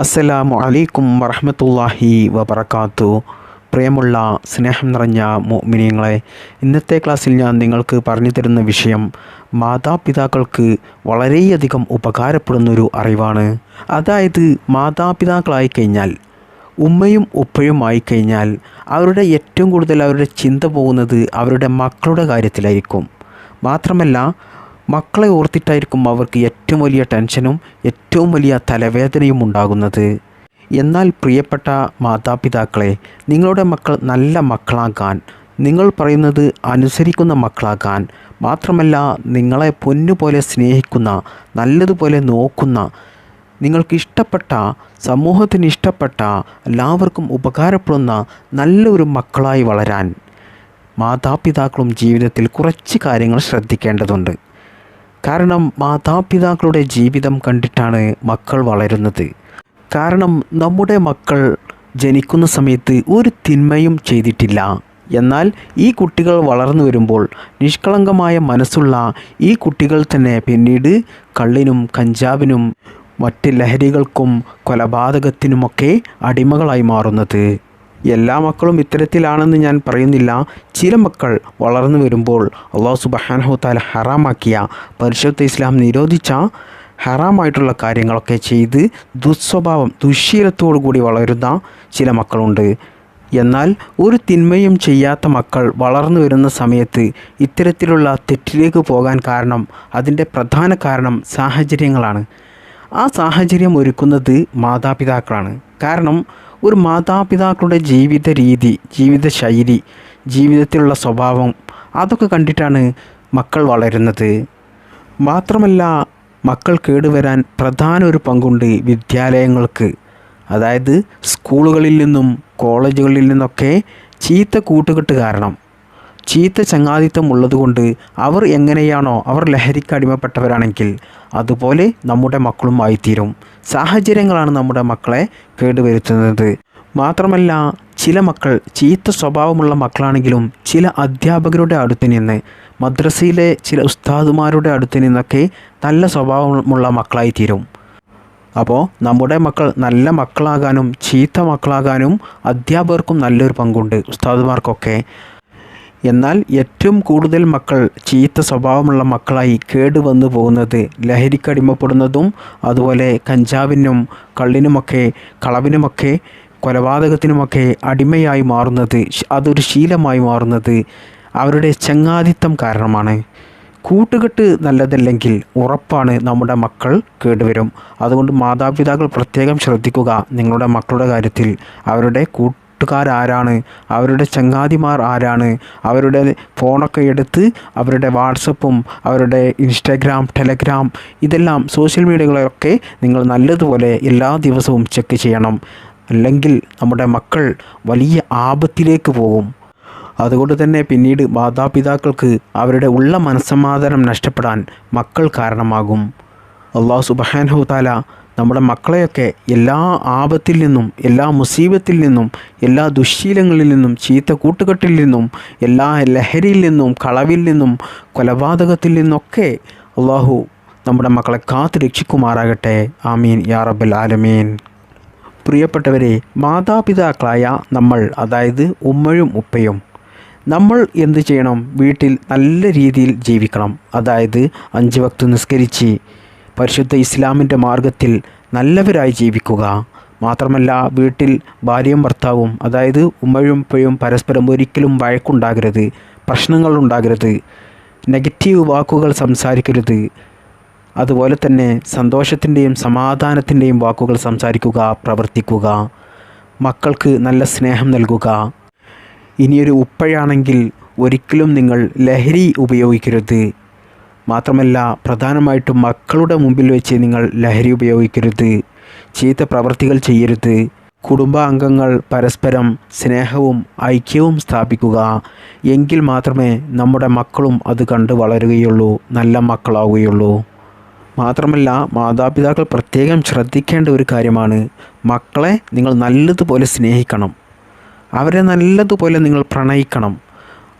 അസ്സലാമു അലൈക്കും വറഹമത്തല്ലാഹി വബർക്കാത്തു പ്രിയമുള്ള സ്നേഹം നിറഞ്ഞ മോമിനിയങ്ങളെ ഇന്നത്തെ ക്ലാസ്സിൽ ഞാൻ നിങ്ങൾക്ക് പറഞ്ഞു തരുന്ന വിഷയം മാതാപിതാക്കൾക്ക് വളരെയധികം ഉപകാരപ്പെടുന്നൊരു അറിവാണ്. അതായത് മാതാപിതാക്കളായി കഴിഞ്ഞാൽ ഉമ്മയും ഉപ്പയും ആയിക്കഴിഞ്ഞാൽ അവരുടെ ഏറ്റവും കൂടുതൽ അവരുടെ ചിന്ത പോകുന്നത് അവരുടെ മക്കളുടെ കാര്യത്തിലായിരിക്കും. മാത്രമല്ല മക്കളെ ഓർത്തിട്ടായിരിക്കും അവർക്ക് ഏറ്റവും വലിയ ടെൻഷനും ഏറ്റവും വലിയ തലവേദനയും ഉണ്ടാകുന്നത്. എന്നാൽ പ്രിയപ്പെട്ട മാതാപിതാക്കളെ നിങ്ങളുടെ മക്കൾ നല്ല മക്കളാകാൻ നിങ്ങൾ പറയുന്നത് അനുസരിക്കുന്ന മക്കളാകാൻ മാത്രമല്ല നിങ്ങളെ പൊന്നുപോലെ സ്നേഹിക്കുന്ന നല്ലതുപോലെ നോക്കുന്ന നിങ്ങൾക്ക് ഇഷ്ടപ്പെട്ട സമൂഹത്തിന് ഇഷ്ടപ്പെട്ട എല്ലാവർക്കും ഉപകാരപ്പെടുന്ന നല്ലൊരു മക്കളായി വളരാൻ മാതാപിതാക്കളും ജീവിതത്തിൽ കുറച്ച് കാര്യങ്ങൾ ശ്രദ്ധിക്കേണ്ടതുണ്ട്. കാരണം മാതാപിതാക്കളുടെ ജീവിതം കണ്ടിട്ടാണ് മക്കൾ വളരുന്നത്. കാരണം നമ്മുടെ മക്കൾ ജനിക്കുന്ന സമയത്ത് ഒരു തിന്മയും ചെയ്തിട്ടില്ല. എന്നാൽ ഈ കുട്ടികൾ വളർന്നു വരുമ്പോൾ നിഷ്കളങ്കമായ മനസ്സുള്ള ഈ കുട്ടികൾ തന്നെ പിന്നീട് കള്ളിനും കഞ്ചാവിനും മറ്റ് ലഹരികൾക്കും കൊലപാതകത്തിനുമൊക്കെ അടിമകളായി മാറുന്നത്. എല്ലാ മക്കളും ഇത്തരത്തിലാണെന്ന് ഞാൻ പറയുന്നില്ല. ചില മക്കൾ വളർന്നു വരുമ്പോൾ അള്ളാഹു സുബഹാനഹു താല ഹറാമാക്കിയ പരിശുദ്ധ ഇസ്ലാം നിരോധിച്ച ഹറാമായിട്ടുള്ള കാര്യങ്ങളൊക്കെ ചെയ്ത് ദുസ്വഭാവം ദുശ്ശീലത്തോടു കൂടി വളരുന്ന ചില മക്കളുണ്ട്. എന്നാൽ ഒരു തിന്മയും ചെയ്യാത്ത മക്കൾ വളർന്നു വരുന്ന സമയത്ത് ഇത്തരത്തിലുള്ള തെറ്റിലേക്ക് പോകാൻ കാരണം അതിന്റെ പ്രധാന കാരണം സാഹചര്യങ്ങളാണ്. ആ സാഹചര്യം ഒരുക്കുന്നത് മാതാപിതാക്കളാണ്. കാരണം ഒരു മാതാപിതാക്കളുടെ ജീവിത രീതി ജീവിത ശൈലി ജീവിതത്തിലുള്ള സ്വഭാവം അതൊക്കെ കണ്ടിട്ടാണ് മക്കൾ വളരുന്നത്. മാത്രമല്ല മക്കൾ കേടുവരാൻ പ്രധാന ഒരു പങ്കുണ്ട് വിദ്യാലയങ്ങൾക്ക്. അതായത് സ്കൂളുകളിൽ നിന്നും കോളേജുകളിൽ നിന്നൊക്കെ ചീത്ത കൂട്ടുകെട്ട് കാരണം. ചീത്ത ചങ്ങാതിത്വം ഉള്ളതുകൊണ്ട് അവർ എങ്ങനെയാണോ അവർ ലഹരിക്ക് അടിമപ്പെട്ടവരാണെങ്കിൽ അതുപോലെ നമ്മുടെ മക്കളും ആയിത്തീരും. സാഹചര്യങ്ങളാണ് നമ്മുടെ മക്കളെ കേടുവരുത്തുന്നത്. മാത്രമല്ല ചില മക്കൾ ചീത്ത സ്വഭാവമുള്ള മക്കളാണെങ്കിലും ചില അധ്യാപകരുടെ അടുത്ത് നിന്ന് മദ്രസയിലെ ചില ഉസ്താദുമാരുടെ അടുത്ത് നിന്നൊക്കെ നല്ല സ്വഭാവമുള്ള മക്കളായി തീരും അപ്പോൾ നമ്മുടെ മക്കൾ നല്ല മക്കളാകാനും ചീത്ത മക്കളാകാനും അധ്യാപകർക്കും നല്ലൊരു പങ്കുണ്ട് ഉസ്താദുമാർക്കൊക്കെ. എന്നാൽ ഏറ്റവും കൂടുതൽ മക്കൾ ചീത്ത സ്വഭാവമുള്ള മക്കളായി കേടുവന്നു പോകുന്നത് ലഹരിക്കടിമപ്പെടുന്നതും അതുപോലെ കഞ്ചാവിനും കള്ളിനുമൊക്കെ കളവിനുമൊക്കെ കൊലപാതകത്തിനുമൊക്കെ അടിമയായി മാറുന്നത് അതൊരു ശീലമായി മാറുന്നത് അവരുടെ ചങ്ങാതിത്തം കാരണമാണ്. കൂട്ടുകെട്ട് നല്ലതല്ലെങ്കിൽ ഉറപ്പാണ് നമ്മുടെ മക്കൾ കേടുവരും. അതുകൊണ്ട് മാതാപിതാക്കൾ പ്രത്യേകം ശ്രദ്ധിക്കുക നിങ്ങളുടെ മക്കളുടെ കാര്യത്തിൽ അവരുടെ കൂട്ടുകാരാരാണ് അവരുടെ ചങ്ങാതിമാർ ആരാണ്? അവരുടെ ഫോണൊക്കെ എടുത്ത് അവരുടെ വാട്സപ്പും അവരുടെ ഇൻസ്റ്റാഗ്രാം ടെലഗ്രാം ഇതെല്ലാം സോഷ്യൽ മീഡിയകളൊക്കെ നിങ്ങൾ നല്ലതുപോലെ എല്ലാ ദിവസവും ചെക്ക് ചെയ്യണം. അല്ലെങ്കിൽ നമ്മുടെ മക്കൾ വലിയ ആപത്തിലേക്ക് പോകും. അതുകൊണ്ട് തന്നെ പിന്നീട് മാതാപിതാക്കൾക്ക് അവരുടെ ഉള്ള മനസ്സമാധാനം നഷ്ടപ്പെടാൻ മക്കൾ കാരണമാകും. അള്ളാഹു സുബാൻഹു താല നമ്മുടെ മക്കളെയൊക്കെ എല്ലാ ആപത്തിൽ നിന്നും എല്ലാ മുസീബത്തിൽ നിന്നും എല്ലാ ദുശ്ശീലങ്ങളിൽ നിന്നും ചീത്ത കൂട്ടുകെട്ടിൽ നിന്നും എല്ലാ ലഹരിയിൽ നിന്നും കളവിൽ നിന്നും കൊലപാതകത്തിൽ നിന്നൊക്കെ അള്ളാഹു നമ്മുടെ മക്കളെ കാത്തു രക്ഷിക്കുമാറാകട്ടെ. ആമീൻ. യാ റബ്ബൽ ആലമീൻ. പ്രിയപ്പെട്ടവരെ മാതാപിതാക്കളായ നമ്മൾ അതായത് ഉമ്മയും ഉപ്പയും നമ്മൾ എന്ത് ചെയ്യണം? വീട്ടിൽ നല്ല രീതിയിൽ ജീവിക്കണം. അതായത് അഞ്ച് വക്ത് നിസ്കരിച്ച് പരിശുദ്ധ ഇസ്ലാമിന്റെ മാർഗത്തിൽ നല്ലവരായി ജീവിക്കുക. മാത്രമല്ല വീട്ടിൽ ഭാര്യയും ഭർത്താവും അതായത് ഉമ്മയും ഉപ്പയും പരസ്പരം ഒരിക്കലും വഴക്കുണ്ടാകരുത് പ്രശ്നങ്ങൾ ഉണ്ടാകരുത് നെഗറ്റീവ് വാക്കുകൾ സംസാരിക്കരുത്. അതുപോലെ തന്നെ സന്തോഷത്തിന്റെയും സമാധാനത്തിന്റെയും വാക്കുകൾ സംസാരിക്കുക പ്രവർത്തിക്കുക മക്കൾക്ക് നല്ല സ്നേഹം നൽകുക. ഇനിയൊരു ഉപ്പഴാണെങ്കിൽ ഒരിക്കലും നിങ്ങൾ ലഹരി ഉപയോഗിക്കരുത്. മാത്രമല്ല പ്രധാനമായിട്ടും മക്കളുടെ മുമ്പിൽ വെച്ച് നിങ്ങൾ ലഹരി ഉപയോഗിക്കരുത് ചീത്ത പ്രവൃത്തികൾ ചെയ്യരുത്. കുടുംബാംഗങ്ങൾ പരസ്പരം സ്നേഹവും ഐക്യവും സ്ഥാപിക്കുക. എങ്കിൽ മാത്രമേ നമ്മുടെ മക്കളും അത് കണ്ട് വളരുകയുള്ളൂ നല്ല മക്കളാവുകയുള്ളൂ. മാത്രമല്ല മാതാപിതാക്കൾ പ്രത്യേകം ശ്രദ്ധിക്കേണ്ട ഒരു കാര്യമാണ് മക്കളെ നിങ്ങൾ നല്ലതുപോലെ സ്നേഹിക്കണം. അവരെ നല്ലതുപോലെ നിങ്ങൾ പ്രണയിക്കണം.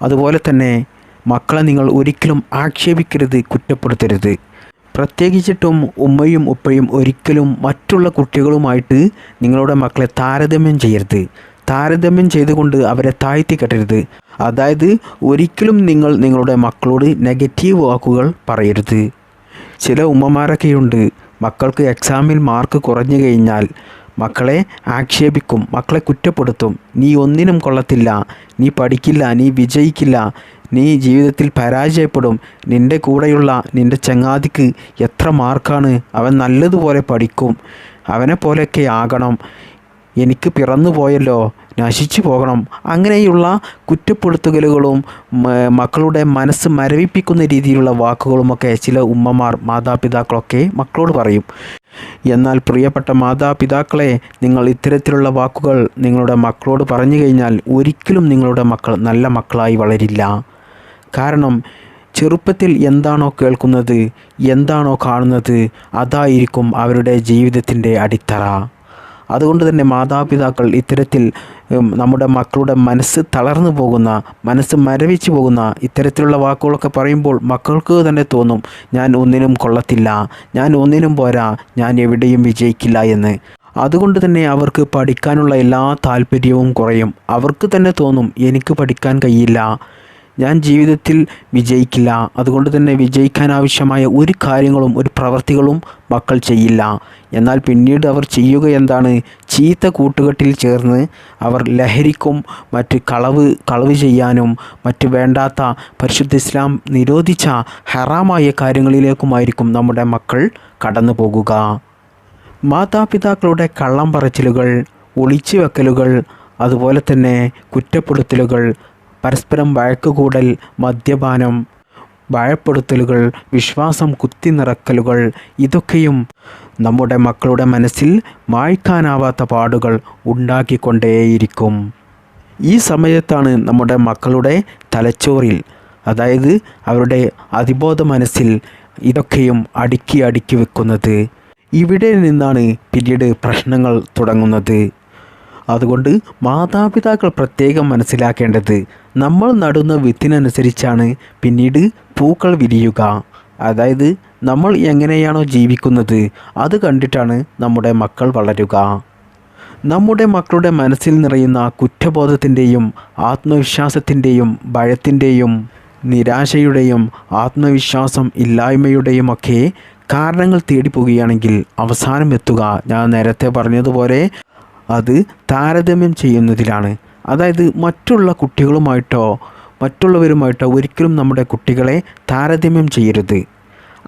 അതുപോലെ തന്നെ മക്കളെ നിങ്ങൾ ഒരിക്കലും ആക്ഷേപിക്കരുത് കുറ്റപ്പെടുത്തരുത്. പ്രത്യേകിച്ചിട്ടും ഉമ്മയും ഉപ്പയും ഒരിക്കലും മറ്റുള്ള കുട്ടികളുമായിട്ട് നിങ്ങളുടെ മക്കളെ താരതമ്യം ചെയ്യരുത്. താരതമ്യം ചെയ്തുകൊണ്ട് അവരെ താഴ്ത്തി കെട്ടരുത്. അതായത് ഒരിക്കലും നിങ്ങൾ നിങ്ങളുടെ മക്കളോട് നെഗറ്റീവ് വാക്കുകൾ പറയരുത്. ചില ഉമ്മമാരൊക്കെയുണ്ട് മക്കൾക്ക് എക്സാമിൽ മാർക്ക് കുറഞ്ഞു കഴിഞ്ഞാൽ മക്കളെ ആക്ഷേപിക്കും മക്കളെ കുറ്റപ്പെടുത്തും. നീ ഒന്നിനും കൊള്ളത്തില്ല നീ പഠിക്കില്ല നീ വിജയിക്കില്ല നീ ജീവിതത്തിൽ പരാജയപ്പെടും. നിന്റെ കൂടെയുള്ള നിന്റെ ചങ്ങാതിക്ക് എത്ര മാർക്കാണ് അവൻ നല്ലതുപോലെ പഠിക്കും. അവനെ പോലെയൊക്കെ ആകണം. എനിക്ക് പിറന്നു പോയല്ലോ നശിച്ചു പോകണം. അങ്ങനെയുള്ള കുറ്റപ്പെടുത്തലുകളും മക്കളുടെ മനസ്സ് മരവിപ്പിക്കുന്ന രീതിയിലുള്ള വാക്കുകളുമൊക്കെ ചില ഉമ്മമാർ മാതാപിതാക്കളൊക്കെ മക്കളോട് പറയും. എന്നാൽ പ്രിയപ്പെട്ട മാതാപിതാക്കളെ നിങ്ങൾ ഇത്തരത്തിലുള്ള വാക്കുകൾ നിങ്ങളുടെ മക്കളോട് പറഞ്ഞു കഴിഞ്ഞാൽ ഒരിക്കലും നിങ്ങളുടെ മക്കൾ നല്ല മക്കളായി വളരില്ല. കാരണം ചെറുപ്പത്തിൽ എന്താണോ കേൾക്കുന്നത് എന്താണോ കാണുന്നത് അതായിരിക്കും അവരുടെ ജീവിതത്തിന്റെ അടിത്തറ. അതുകൊണ്ട് തന്നെ മാതാപിതാക്കൾ ഇത്തരത്തിൽ നമ്മുടെ മക്കളുടെ മനസ്സ് തളർന്നു പോകുന്ന മനസ്സ് മരവിച്ചു പോകുന്ന ഇത്തരത്തിലുള്ള വാക്കുകളൊക്കെ പറയുമ്പോൾ മക്കൾക്ക് തന്നെ തോന്നും ഞാൻ ഒന്നിനും കൊള്ളത്തില്ല ഞാൻ ഒന്നിനും പോരാ ഞാൻ എവിടെയും വിജയിക്കില്ല എന്ന്. അതുകൊണ്ട് തന്നെ അവർക്ക് പഠിക്കാനുള്ള എല്ലാ താല്പര്യവും കുറയും. അവർക്ക് തന്നെ തോന്നും എനിക്ക് പഠിക്കാൻ കഴിയില്ല ഞാൻ ജീവിതത്തിൽ വിജയിക്കില്ല. അതുകൊണ്ട് തന്നെ വിജയിക്കാൻ ആവശ്യമായ ഒരു കാര്യങ്ങളും ഒരു പ്രവർത്തികളും മക്കൾ ചെയ്യില്ല. എന്നാൽ പിന്നീട് അവർ ചെയ്യുക എന്താണ്? ചീത്ത കൂട്ടുകെട്ടിൽ ചേർന്ന് അവർ ലഹരിക്കും മറ്റ് കളവ് കളവ് ചെയ്യാനും മറ്റ് വേണ്ടാത്ത പരിശുദ്ധ ഇസ്ലാം നിരോധിച്ച ഹറാമായ കാര്യങ്ങളിലേക്കുമായിരിക്കും നമ്മുടെ മക്കൾ കടന്നു പോകുക മാതാപിതാക്കളുടെ കള്ളം പറച്ചിലുകൾ ഒളിച്ചു വെക്കലുകൾ അതുപോലെ തന്നെ കുറ്റപ്പെടുത്തലുകൾ പരസ്പരം വഴക്കുകൂടൽ മദ്യപാനം ഭയപ്പെടുത്തലുകൾ വിശ്വാസം കുത്തിനിറക്കലുകൾ ഇതൊക്കെയും നമ്മുടെ മക്കളുടെ മനസ്സിൽ മായ്ക്കാനാവാത്ത പാടുകൾ ഉണ്ടാക്കിക്കൊണ്ടേയിരിക്കും. ഈ സമയത്താണ് നമ്മുടെ മക്കളുടെ തലച്ചോറിൽ അതായത് അവരുടെ അതിബോധ മനസ്സിൽ ഇതൊക്കെയും അടുക്കി അടുക്കി വെക്കുന്നത്. ഇവിടെ നിന്നാണ് പിന്നീട് പ്രശ്നങ്ങൾ തുടങ്ങുന്നത്. അതുകൊണ്ട് മാതാപിതാക്കൾ പ്രത്യേകം മനസ്സിലാക്കേണ്ടത് നമ്മൾ നടുന്ന വിത്തിനനുസരിച്ചാണ് പിന്നീട് പൂക്കൾ വിരിയുക. അതായത് നമ്മൾ എങ്ങനെയാണോ ജീവിക്കുന്നത് അത് കണ്ടിട്ടാണ് നമ്മുടെ മക്കൾ വളരുക. നമ്മുടെ മക്കളുടെ മനസ്സിൽ നിറയുന്ന കുറ്റബോധത്തിന്റെയും ആത്മവിശ്വാസത്തിന്റെയും ഭയത്തിന്റെയും നിരാശയുടെയും ആത്മവിശ്വാസം ഇല്ലായ്മയുടെയും ഒക്കെ കാരണങ്ങൾ തേടി പോവുകയാണെങ്കിൽ അവസാനം എത്തുക. ഞാൻ നേരത്തെ പറഞ്ഞതുപോലെ അത് താരതമ്യം ചെയ്യുന്നതിലാണ്. അതായത് മറ്റുള്ള കുട്ടികളുമായിട്ടോ മറ്റുള്ളവരുമായിട്ടോ ഒരിക്കലും നമ്മുടെ കുട്ടികളെ താരതമ്യം ചെയ്യരുത്.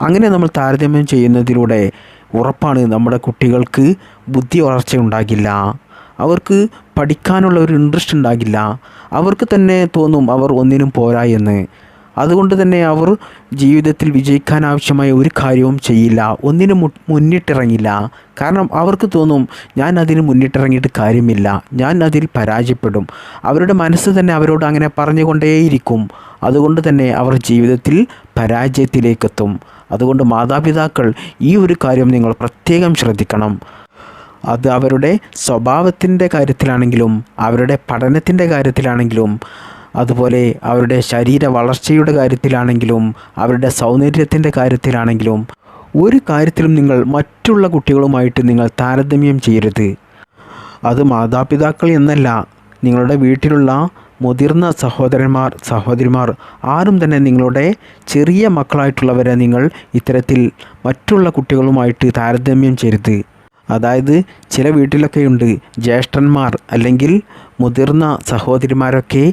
അങ്ങനെ നമ്മൾ താരതമ്യം ചെയ്യുന്നതിലൂടെ ഉറപ്പാണ് നമ്മുടെ കുട്ടികൾക്ക് ബുദ്ധി വളർച്ച ഉണ്ടാകില്ല. അവർക്ക് പഠിക്കാനുള്ള ഒരു ഇൻട്രസ്റ്റ് ഉണ്ടാകില്ല. അവർക്ക് തന്നെ തോന്നും അവർ ഒന്നിനും പോരായെന്ന് അതുകൊണ്ട് തന്നെ അവർ ജീവിതത്തിൽ വിജയിക്കാൻ ആവശ്യമായ ഒരു കാര്യവും ചെയ്യില്ല. ഒന്നിനും മുന്നിട്ടിറങ്ങില്ല. കാരണം അവർക്ക് തോന്നും ഞാൻ അതിന് മുന്നിട്ടിറങ്ങിയിട്ട് കാര്യമില്ല. ഞാൻ അതിൽ പരാജയപ്പെടും. അവരുടെ മനസ്സ് തന്നെ അവരോട് അങ്ങനെ പറഞ്ഞുകൊണ്ടേയിരിക്കും. അതുകൊണ്ട് തന്നെ അവർ ജീവിതത്തിൽ പരാജയത്തിലേക്കെത്തും. അതുകൊണ്ട് മാതാപിതാക്കൾ ഈ ഒരു കാര്യം നിങ്ങൾ പ്രത്യേകം ശ്രദ്ധിക്കണം. അത് അവരുടെ സ്വഭാവത്തിന്റെ കാര്യത്തിലാണെങ്കിലും അവരുടെ പഠനത്തിന്റെ കാര്യത്തിലാണെങ്കിലും അതുപോലെ അവരുടെ ശരീര വളർച്ചയുടെ കാര്യത്തിലാണെങ്കിലും അവരുടെ സൗന്ദര്യത്തിന്റെ കാര്യത്തിലാണെങ്കിലും ഒരു കാര്യത്തിലും നിങ്ങൾ മറ്റുള്ള കുട്ടികളുമായിട്ട് നിങ്ങൾ താരതമ്യം ചെയ്യരുത്. അത് മാതാപിതാക്കൾ എന്നല്ല നിങ്ങളുടെ വീട്ടിലുള്ള മുതിർന്ന സഹോദരന്മാർ സഹോദരിമാർ ആരും തന്നെ നിങ്ങളുടെ ചെറിയ മക്കളായിട്ടുള്ളവരെ നിങ്ങൾ ഇത്തരത്തിൽ മറ്റുള്ള കുട്ടികളുമായിട്ട് താരതമ്യം ചെയ്യരുത്. അതായത് ചില വീട്ടിലൊക്കെയുണ്ട് ജ്യേഷ്ഠന്മാർ അല്ലെങ്കിൽ മുതിർന്ന സഹോദരിമാരൊക്കെ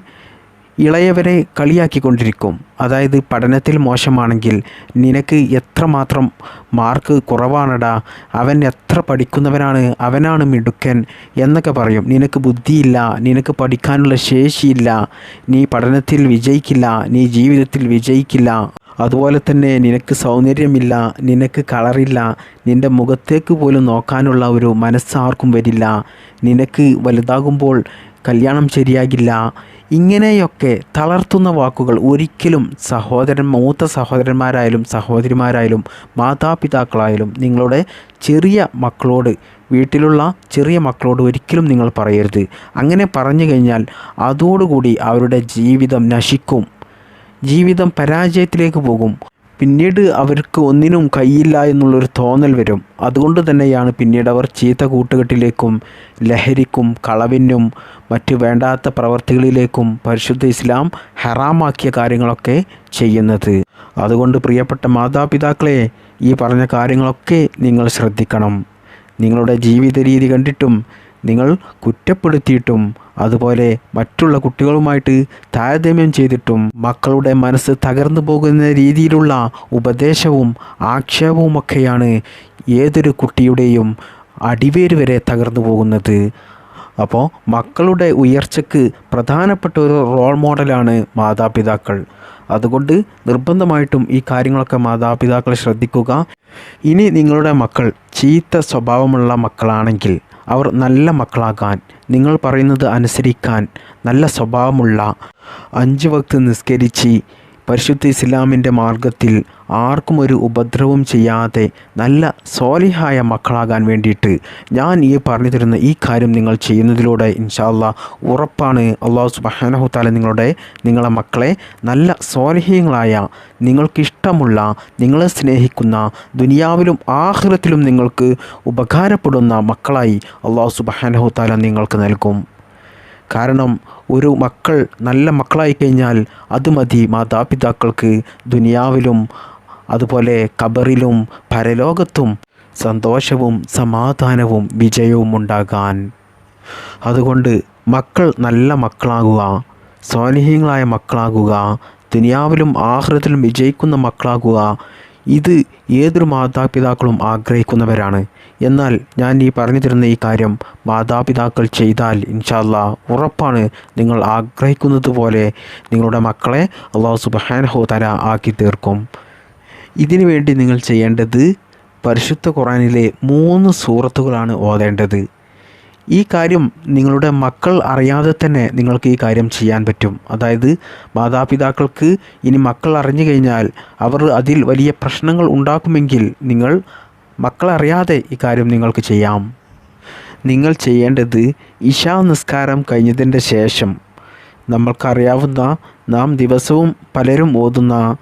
ഇളയവരെ കളിയാക്കിക്കൊണ്ടിരിക്കും. അതായത് പഠനത്തിൽ മോശമാണെങ്കിൽ നിനക്ക് എത്രമാത്രം മാർക്ക് കുറവാണടാ അവൻ എത്ര പഠിക്കുന്നവനാണ് അവനാണ് മിടുക്കൻ എന്നൊക്കെ പറയും. നിനക്ക് ബുദ്ധിയില്ല നിനക്ക് പഠിക്കാനുള്ള ശേഷിയില്ല നീ പഠനത്തിൽ വിജയിക്കില്ല നീ ജീവിതത്തിൽ വിജയിക്കില്ല. അതുപോലെ തന്നെ നിനക്ക് സൗന്ദര്യമില്ല നിനക്ക് കളറില്ല നിന്റെ മുഖത്തേക്ക് പോലും നോക്കാനുള്ള ഒരു മനസ്സാർക്കും വരില്ല. നിനക്ക് വലുതാകുമ്പോൾ കല്യാണം ശരിയാകില്ല ഇങ്ങനെയൊക്കെ തളർത്തുന്ന വാക്കുകൾ ഒരിക്കലും സഹോദരൻ മൂത്ത സഹോദരന്മാരായാലും സഹോദരിമാരായാലും മാതാപിതാക്കളായാലും നിങ്ങളുടെ ചെറിയ മക്കളോട് വീട്ടിലുള്ള ചെറിയ മക്കളോട് ഒരിക്കലും നിങ്ങൾ പറയരുത്. അങ്ങനെ പറഞ്ഞു കഴിഞ്ഞാൽ അതോടുകൂടി അവരുടെ ജീവിതം നശിക്കും. ജീവിതം പരാജയത്തിലേക്ക് പോകും. പിന്നീട് അവർക്ക് ഒന്നിനും കയ്യില്ല എന്നുള്ളൊരു തോന്നൽ വരും. അതുകൊണ്ട് തന്നെയാണ് പിന്നീട് അവർ ചീത്ത കൂട്ടുകെട്ടിലേക്കും ലഹരിക്കും കളവിനും മറ്റ് വേണ്ടാത്ത പ്രവർത്തികളിലേക്കും പരിശുദ്ധ ഇസ്ലാം ഹറാമാക്കിയ കാര്യങ്ങളൊക്കെ ചെയ്യുന്നത്. അതുകൊണ്ട് പ്രിയപ്പെട്ട മാതാപിതാക്കളെ ഈ പറഞ്ഞ കാര്യങ്ങളൊക്കെ നിങ്ങൾ ശ്രദ്ധിക്കണം. നിങ്ങളുടെ ജീവിത രീതി കണ്ടിട്ടും നിങ്ങൾ കുറ്റപ്പെടുത്തിയിട്ടും അതുപോലെ മറ്റുള്ള കുട്ടികളുമായിട്ട് താരതമ്യം ചെയ്തിട്ടും മക്കളുടെ മനസ്സ് തകർന്നു പോകുന്ന രീതിയിലുള്ള ഉപദേശവും ആക്ഷേപവുമൊക്കെയാണ് ഏതൊരു കുട്ടിയുടെയും അടിവേര് വരെ തകർന്നു പോകുന്നത്. അപ്പോൾ മക്കളുടെ ഉയർച്ചയ്ക്ക് പ്രധാനപ്പെട്ട ഒരു റോൾ മോഡലാണ് മാതാപിതാക്കൾ. അതുകൊണ്ട് നിർബന്ധമായിട്ടും ഈ കാര്യങ്ങളൊക്കെ മാതാപിതാക്കൾ ശ്രദ്ധിക്കുക. ഇനി നിങ്ങളുടെ മക്കൾ ചീത്ത സ്വഭാവമുള്ള മക്കളാണെങ്കിൽ അവർ നല്ല മക്കളാകാൻ നിങ്ങൾ പറയുന്നത് അനുസരിക്കാൻ നല്ല സ്വഭാവമുള്ള അഞ്ച് വക്ത് നിസ്കരിച്ച് പരിശുദ്ധ ഇസ്ലാമിന്റെ മാർഗത്തിൽ ആർക്കും ഒരു ഉപദ്രവം ചെയ്യാതെ നല്ല സോലിഹായ മക്കളാകാൻ വേണ്ടിയിട്ട് ഞാൻ ഈ പറഞ്ഞു തരുന്ന ഈ കാര്യം നിങ്ങൾ ചെയ്യുന്നതിലൂടെ ഇൻഷാല്ല ഉറപ്പാണ്. അള്ളാഹു സുബാനഹുത്താല നിങ്ങളുടെ നിങ്ങളെ മക്കളെ നല്ല സോലിഹ്യങ്ങളായ നിങ്ങൾക്കിഷ്ടമുള്ള നിങ്ങളെ സ്നേഹിക്കുന്ന ദുനിയാവിലും ആഹ്ലത്തിലും നിങ്ങൾക്ക് ഉപകാരപ്പെടുന്ന മക്കളായി അള്ളാഹു സുബാനഹുത്താല നിങ്ങൾക്ക് നൽകും. കാരണം ഒരു മക്കൾ നല്ല മക്കളായി കഴിഞ്ഞാൽ അത് മതി മാതാപിതാക്കൾക്ക് ദുനിയാവിലും അതുപോലെ കബറിലും പരലോകത്തും സന്തോഷവും സമാധാനവും വിജയവും ഉണ്ടാകാൻ. അതുകൊണ്ട് മക്കൾ നല്ല മക്കളാകുക സ്വാലിഹ്യങ്ങളായ മക്കളാകുക ദുനിയാവിലും ആഹൃതത്തിലും വിജയിക്കുന്ന മക്കളാകുക ഇത് ഏതൊരു മാതാപിതാക്കളും ആഗ്രഹിക്കുന്നവരാണ്. എന്നാൽ ഞാൻ ഈ പറഞ്ഞു തരുന്ന ഈ കാര്യം മാതാപിതാക്കൾ ചെയ്താൽ ഇൻഷാല്ല ഉറപ്പാണ് നിങ്ങൾ ആഗ്രഹിക്കുന്നത് പോലെ നിങ്ങളുടെ മക്കളെ അള്ളാഹു സുബഹാൻ തല ആക്കി തീർക്കും. ഇതിനു വേണ്ടി നിങ്ങൾ ചെയ്യേണ്ടത് പരിശുദ്ധ ഖുറാനിലെ മൂന്ന് സൂറത്തുകളാണ് ഓതേണ്ടത്. ഈ കാര്യം നിങ്ങളുടെ മക്കൾ അറിയാതെ തന്നെ നിങ്ങൾക്ക് ഈ കാര്യം ചെയ്യാൻ പറ്റും. അതായത് മാതാപിതാക്കൾക്ക് ഇനി മക്കൾ അറിഞ്ഞു കഴിഞ്ഞാൽ അവർ അതിൽ വലിയ പ്രശ്നങ്ങൾ ഉണ്ടാക്കുമെങ്കിൽ നിങ്ങൾ മക്കളറിയാതെ ഈ കാര്യം നിങ്ങൾക്ക് ചെയ്യാം. നിങ്ങൾ ചെയ്യേണ്ടത് ഇശാ നിസ്കാരം കഴിഞ്ഞതിന്റെ ശേഷം നമ്മൾക്കറിയാവുന്ന നാം ദിവസവും പലരും ഓതുന്ന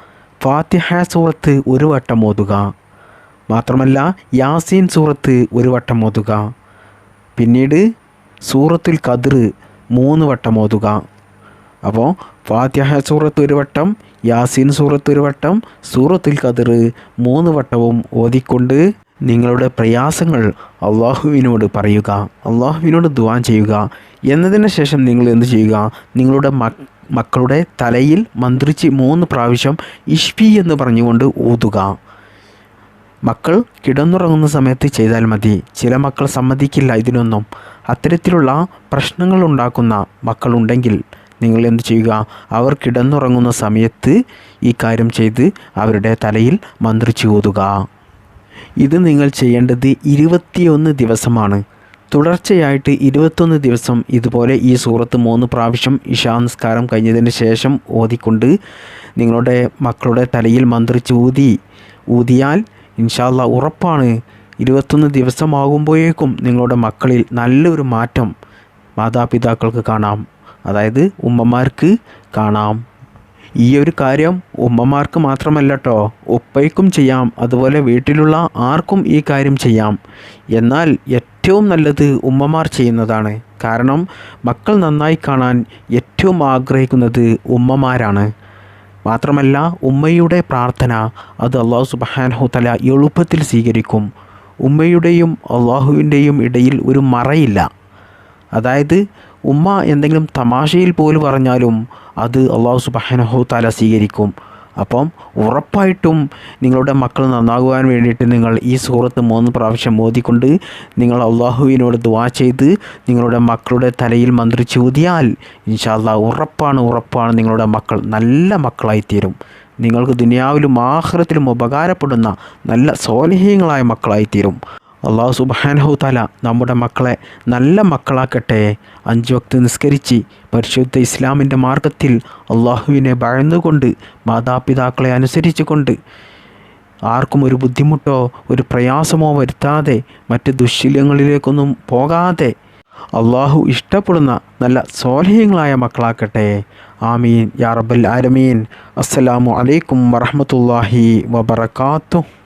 ഫാത്തിഹ സൂറത്ത് ഒരു വട്ടം ഓതുക. മാത്രമല്ല യാസീൻ സൂറത്ത് ഒരു വട്ടം ഓതുക. പിന്നീട് സൂറത്തുൽ കതിർ മൂന്ന് വട്ടം ഓതുക. അപ്പോൾ ഫാത്തിഹ സൂറത്ത് ഒരു വട്ടം യാസീൻ സൂറത്ത് ഒരു വട്ടം സൂറത്തുൽ കതിർ മൂന്ന് വട്ടവും ഓതിക്കൊണ്ട് നിങ്ങളുടെ പ്രയാസങ്ങൾ അള്ളാഹുവിനോട് പറയുക. അള്ളാഹുവിനോട് ദുവാൻ ചെയ്യുക. എന്നതിന് ശേഷം നിങ്ങൾ എന്ത് ചെയ്യുക? നിങ്ങളുടെ മക്കളുടെ തലയിൽ മന്ത്രിച്ച് മൂന്ന് പ്രാവശ്യം ഇഷ്ഫി എന്ന് പറഞ്ഞുകൊണ്ട് ഊതുക മക്കൾ കിടന്നുറങ്ങുന്ന സമയത്ത് ചെയ്താൽ മതി. ചില മക്കൾ സമ്മതിക്കില്ല ഇതിനൊന്നും. അത്തരത്തിലുള്ള പ്രശ്നങ്ങൾ ഉണ്ടാക്കുന്ന മക്കളുണ്ടെങ്കിൽ നിങ്ങൾ എന്ത് ചെയ്യുക? അവർ കിടന്നുറങ്ങുന്ന സമയത്ത് ഈ കാര്യം ചെയ്ത് അവരുടെ തലയിൽ മന്ത്രിച്ചു ഊതുക ഇത് നിങ്ങൾ ചെയ്യേണ്ടത് ഇരുപത്തിയൊന്ന് ദിവസമാണ്. തുടർച്ചയായിട്ട് ഇരുപത്തൊന്ന് ദിവസം ഇതുപോലെ ഈ സൂറത്ത് മൂന്ന് പ്രാവശ്യം ഇഷാ നിസ്കാരം കഴിഞ്ഞതിന് ശേഷം ഓതിക്കൊണ്ട് നിങ്ങളുടെ മക്കളുടെ തലയിൽ മന്ത്രിച്ചു ഊതി. ഊതിയാൽ ഇൻഷാല്ല ഉറപ്പാണ്. ഇരുപത്തൊന്ന് ദിവസമാകുമ്പോഴേക്കും നിങ്ങളുടെ മക്കളിൽ നല്ലൊരു മാറ്റം മാതാപിതാക്കൾക്ക് കാണാം. അതായത് ഉമ്മമാർക്ക് കാണാം. ഈ ഒരു കാര്യം ഉമ്മമാർക്ക് മാത്രമല്ല കേട്ടോ ഉപ്പയ്ക്കും ചെയ്യാം. അതുപോലെ വീട്ടിലുള്ള ആർക്കും ഈ കാര്യം ചെയ്യാം. എന്നാൽ ഏറ്റവും നല്ലത് ഉമ്മമാർ ചെയ്യുന്നതാണ്. കാരണം മക്കൾ നന്നായി കാണാൻ ഏറ്റവും ആഗ്രഹിക്കുന്നത് ഉമ്മമാരാണ്. മാത്രമല്ല ഉമ്മയുടെ പ്രാർത്ഥന അത് അള്ളാഹു സുബാൻഹു തല എളുപ്പത്തിൽ സ്വീകരിക്കും. ഉമ്മയുടെയും അള്ളാഹുവിന്റെയും ഇടയിൽ ഒരു മറയില്ല. അതായത് ഉമ്മ എന്തെങ്കിലും തമാശയിൽ പോലും പറഞ്ഞാലും അത് അള്ളാഹു സുബാനഹു തല സ്വീകരിക്കും. അപ്പം ഉറപ്പായിട്ടും നിങ്ങളുടെ മക്കൾ നന്നാകുവാൻ വേണ്ടിയിട്ട് നിങ്ങൾ ഈ സൂറത്ത് മൂന്ന് പ്രാവശ്യം മോദിക്കൊണ്ട് നിങ്ങൾ അള്ളാഹുവിനോട് ദുവാ ചെയ്ത് നിങ്ങളുടെ മക്കളുടെ തലയിൽ മന്ത്രിച്ച് ഊതിയാൽ ഇൻഷാല്ല ഉറപ്പാണ് ഉറപ്പാണ് നിങ്ങളുടെ മക്കൾ നല്ല മക്കളായിത്തീരും. നിങ്ങൾക്ക് ദുനിയാവിലും ആഹ്റത്തിലും ഉപകാരപ്പെടുന്ന നല്ല സോലഹീയങ്ങളായ മക്കളായിത്തീരും. അള്ളാഹു സുബാനഹു തല നമ്മുടെ മക്കളെ നല്ല മക്കളാക്കട്ടെ. അഞ്ചു വക്ത് നിസ്കരിച്ച് പരിശുദ്ധ ഇസ്ലാമിന്റെ മാർഗത്തിൽ അള്ളാഹുവിനെ ഭയന്നുകൊണ്ട് മാതാപിതാക്കളെ അനുസരിച്ചുകൊണ്ട് ആർക്കും ഒരു ബുദ്ധിമുട്ടോ ഒരു പ്രയാസമോ വരുത്താതെ മറ്റ് ദുശ്ശീലങ്ങളിലേക്കൊന്നും പോകാതെ അള്ളാഹു ഇഷ്ടപ്പെടുന്ന നല്ല സ്വാലഹ്യങ്ങളായ മക്കളാക്കട്ടെ. ആമീൻ. യാ റബ്ബൽ ആലമീൻ. അസ്സലാമു അലൈക്കും വറഹ്മത്തുള്ളാഹി വബറകാതുഹു.